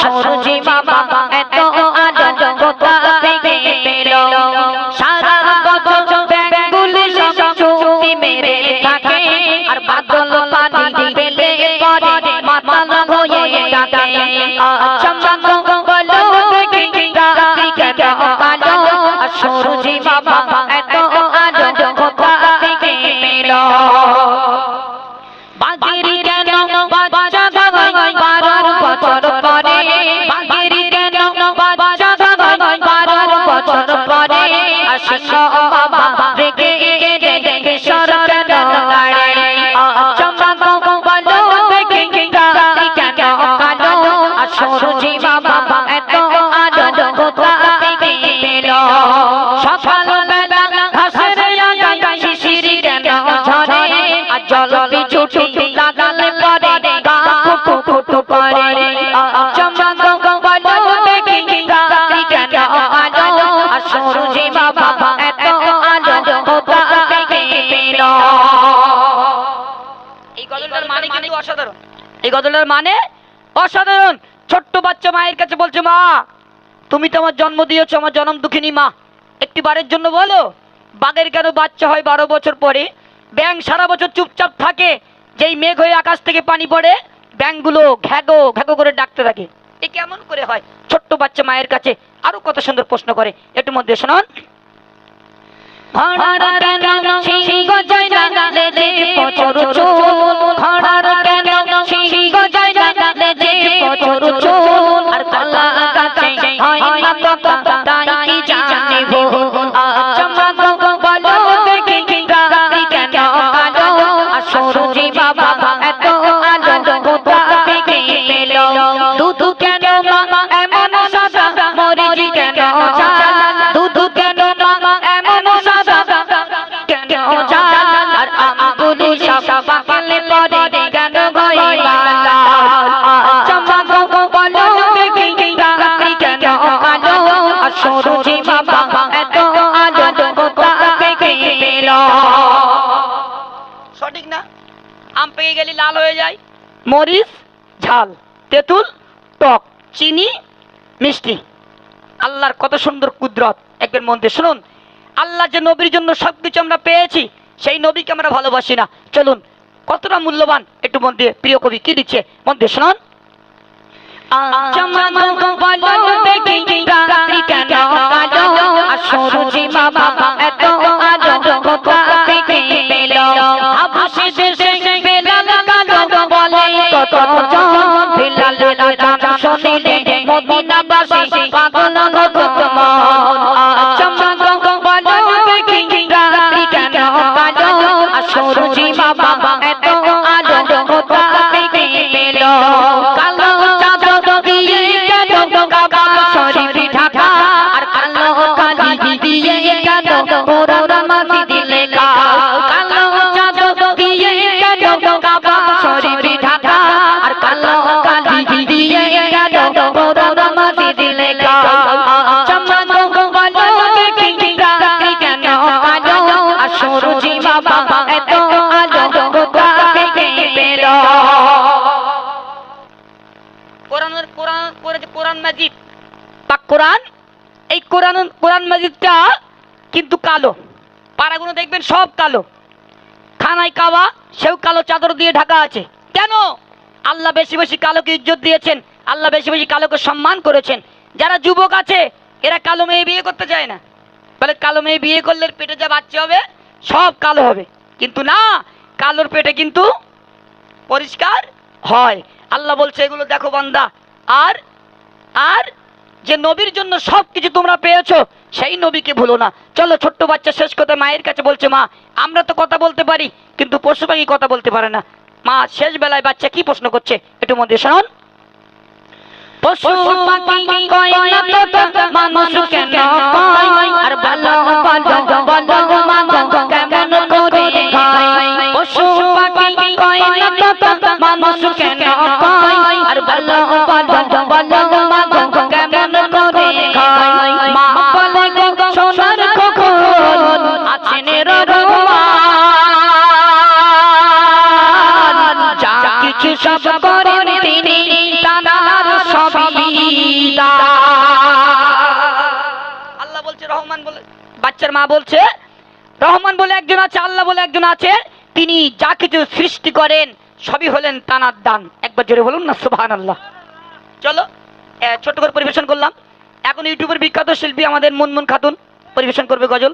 সরজি বাবা এত আনন্দ কোথা থেকে পেল সারা বছর ব্যাঙ্গুলি সব চুক্তি মেরে থাকে। আর বাদল পানি পেলে পরে মাতাল হয়ে ডাকে চমক বলো, দেখি রাত্রি কেন আর সরজি বাবা জল লাগালে পরে গা ফুটু ফুটু করে চমক বলো দেখি রাত্রি কেন আলো আর সরজি বাবা এত আলো কোথা থেকে পেল। এই গজলটার মানে কিন্তু অসাধারণ। এই গজলটার মানে? অসাধারণ। ছোট্ট বাচ্চা মায়ের কাছে বলছে মা তুমি তো আমার জন্ম দিয়েছ আমার জন্ম দুঃখিনী মা। একটি বারের জন্য বলো বাঘের কেন বাচ্চা হয় বারো বছর পরে? ব্যাং সারা বছর চুপচাপ থাকে যেই মেঘ হয়ে আকাশ থেকে পানি পড়ে ব্যাংগুলো ঘ্যাগো ঘ্যাগো করে ডাকতে থাকে। এ কেমন করে হয়? ছোট্ট বাচ্চা মায়ের কাছে আরও কত সুন্দর প্রশ্ন করে। একটু মধ্যে শুনুন। ঘোড়ার কেন এমন সাদা মরিজি কেন চাল দুধ কেন মা এমন সাদা কেন চাল আর আমগুলি সব পাকালে পরে কেন ভয় বালা চমক বলো দেখি রাত্রি কেন আলো? আর সরজি বাবা এত আলো কোথা থেকে পেল সঠিক না? আম পেয়ে গেলে লাল হয়ে যায়। মরিচ ঝাল তেঁতুল টক। চিনি মিষ্টি। আল্লাহর কত সুন্দর কুদরত। একবার মধ্যে শুনুন। আল্লাহ যে নবীর জন্য সব কিছু আমরা পেয়েছি সেই নবীকে আমরা ভালোবাসি না। চলুন কতটা মূল্যবান একটু মধ্যে প্রিয় কবি কি দিচ্ছে? মধ্যে শুনুন। মদিনাবাসী পাগল ভক্ত মন। চমক বলো দেখি রাত্রি কেন কালো আর বাবা এত আলো কোথা থেকে পেল? কালো চাদর দিয়ে কেন কাবা শরীফ ঢাকা আর কালো কালি দিয়ে কেন কোরআনের কোরআন কোরআন মাজিদ, বা কোরআন, এই কোরআন কোরআন মাজিদটা কিন্তু কালো। পাড়াগুলো দেখবেন সব কালো। খানায় কাবা, সেও কালো চাদর দিয়ে ঢাকা আছে। কেন? আল্লাহ বেশি বেশি কালোকে ইজ্জত দিয়েছেন, আল্লাহ বেশি বেশি কালোকে সম্মান করেছেন। যারা যুবক আছে, এরা কালো মেয়ে বিয়ে করতে চায় না। বলে কালো মেয়ে বিয়ে করলে পেটে যা বাচ্চা হবে, সব কালো হবে। কিন্তু না, কালোর পেটে কিন্তু পরিষ্কার হয়। আল্লাহ বলছে এগুলো দেখো বান্দা। আর আর যে নবীর জন্য সব কিছু তোমরা পেয়েছ সেই নবীকে ভুলো না। চলো ছোট্ট বাচ্চা শেষ কথা মায়ের কাছে বলছে মা আমরা তো কথা বলতে পারি কিন্তু পশু পাখি কথা বলতে পারে না। মা শেষ বেলায় বাচ্চা কি প্রশ্ন করছে? একটু মধ্যে শোনান। পশু পাখি বাচ্চার মা বলছে, রহমান বলে একজন আছে, আল্লাহ বলে একজন আছে, তিনি যা কিছু সৃষ্টি করেন, সবই হলেন তানার দান। একবার জোরে বলুন না সুবাহ আল্লাহ চলো ছোট করে পরিবেশন করলাম। এখন ইউটিউবের বিখ্যাত শিল্পী আমাদের মুনমুন খাতুন। পরিবেশন করবে গজল।